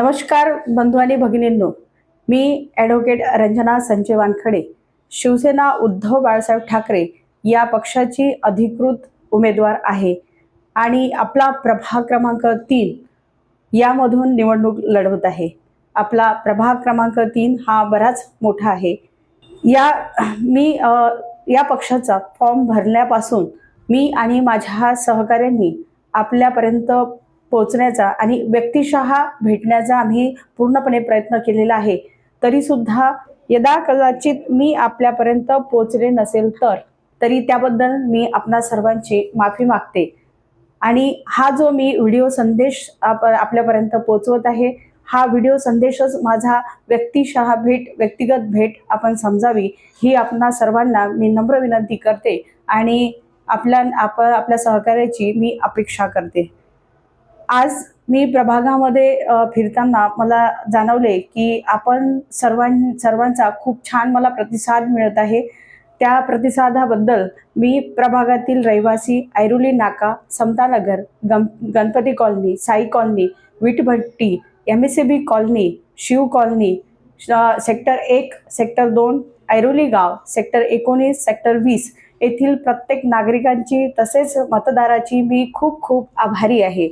नमस्कार बंधू आणि भगिनींनो. मी ॲडव्होकेट रंजना संजय वानखडे. शिवसेना उद्धव बाळासाहेब ठाकरे या पक्षाची अधिकृत उमेदवार आहे आणि आपला प्रभाग क्रमांक तीन यामधून निवडणूक लढवत आहे. आपला प्रभाग क्रमांक तीन हा बराच मोठा आहे. या मी या पक्षाचा फॉर्म भरल्यापासून मी आणि माझ्या सहकाऱ्यांनी आपल्यापर्यंत पोचण्याचा आणि व्यक्तिशः भेटण्याचा आम्ही पूर्णपणे प्रयत्न केलेला आहे. तरीसुद्धा यदा कदाचित मी आपल्यापर्यंत पोचले नसेल तर तरी त्याबद्दल मी आपणा सर्वांची माफी मागते. आणि हा जो मी व्हिडिओ संदेश आप आपल्यापर्यंत पोचवत आहे हा व्हिडिओ संदेशच माझा व्यक्तिशः भेट व्यक्तिगत भेट आपण समजावी ही आपणा सर्वांना मी नम्र विनंती करते आणि आपल्या आप आपल्या सहकार्याची मी अपेक्षा करते. आज मी प्रभागामध्ये फिरताना मला जाणवले की आपण सर्वां सर्वांचा खूप छान मला प्रतिसाद मिळत आहे. त्या प्रतिसादाबद्दल मी प्रभागातील रहिवासी ऐरोली नाका समतानगर गम Ganpati colony Sai colony Vitbhatti M S C B colony Shiv colony श- सेक्टर एक सेक्टर दोन ऐरोली गाव सेक्टर एकोणीस सेक्टर वीस येथील प्रत्येक नागरिकांची तसेच मतदाराची मी खूप खूप आभारी आहे.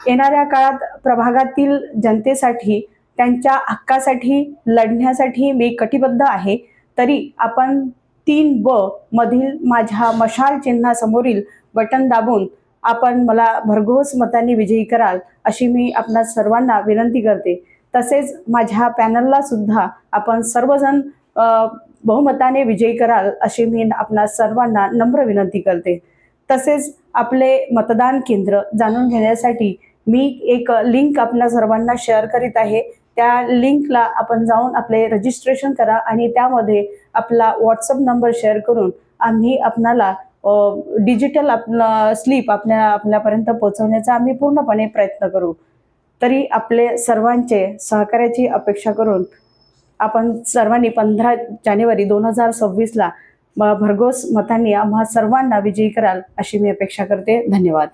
येणाऱ्या काळात प्रभागातील जनतेसाठी त्यांच्या हक्कासाठी लढण्यासाठी मी कटिबद्ध आहे. तरी आपण तीन ब मधील माझ्या मशाल चिन्हासमोरील बटन दाबून आपण मला भरघोस मतांनी विजयी कराल अशी मी आपणा सर्वांना विनंती करते. तसेच माझ्या पॅनलला सुद्धा आपण सर्वजण बहुमताने विजयी कराल अशी मी आपणा सर्वांना नम्र विनंती करते. तसेच आपले मतदान केंद्र जाणून घेण्यासाठी मी एक लिंक आपल्या सर्वांना शेअर करीत आहे. त्या लिंकला आपण जाऊन आपले रजिस्ट्रेशन करा आणि त्यामध्ये आपला व्हॉट्सअप नंबर शेअर करून आम्ही आपणाला डिजिटल आपलं स्लीप आपल्या आपल्यापर्यंत पोहोचवण्याचा आम्ही पूर्णपणे प्रयत्न करू. तरी आपले सर्वांचे सहकार्याची अपेक्षा करून आपण सर्वांनी पंधरा जानेवारी दोन हजार सव्वीसला भरघोस मतांनी आम्हा सर्वांना विजयी कराल अशी मी अपेक्षा करते. धन्यवाद.